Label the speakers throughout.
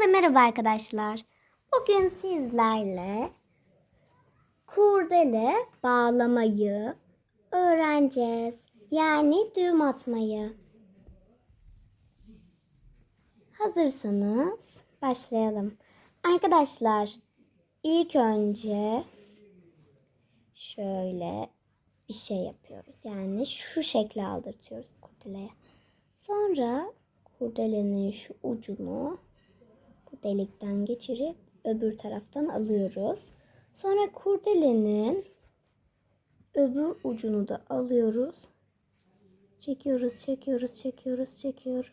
Speaker 1: Herkese merhaba arkadaşlar. Bugün sizlerle kurdele bağlamayı öğreneceğiz. Yani düğüm atmayı. Hazırsanız başlayalım. Arkadaşlar ilk önce şöyle bir şey yapıyoruz. Yani şu şekli aldırtıyoruz kurdeleye. Sonra kurdelenin şu ucunu delikten geçirip öbür taraftan alıyoruz. Sonra kurdelenin öbür ucunu da alıyoruz. Çekiyoruz, çekiyoruz, çekiyoruz, çekiyoruz.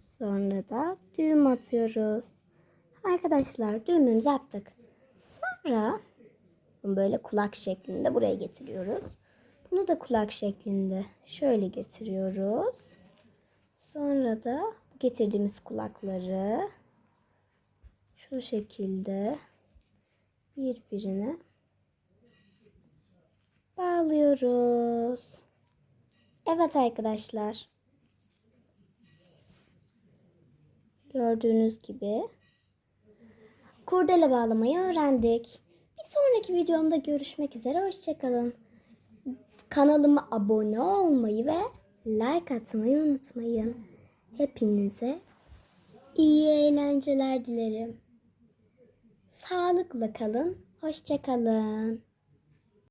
Speaker 1: Sonra da düğüm atıyoruz. Arkadaşlar düğümümüzü attık. Sonra böyle kulak şeklinde buraya getiriyoruz. Bunu da kulak şeklinde şöyle getiriyoruz. Sonra da getirdiğimiz kulakları şu şekilde birbirine bağlıyoruz. Evet arkadaşlar. Gördüğünüz gibi kurdele bağlamayı öğrendik. Bir sonraki videomda görüşmek üzere. Hoşçakalın. Kanalıma abone olmayı ve like atmayı unutmayın. Hepinize iyi eğlenceler dilerim. Sağlıkla kalın. Hoşçakalın.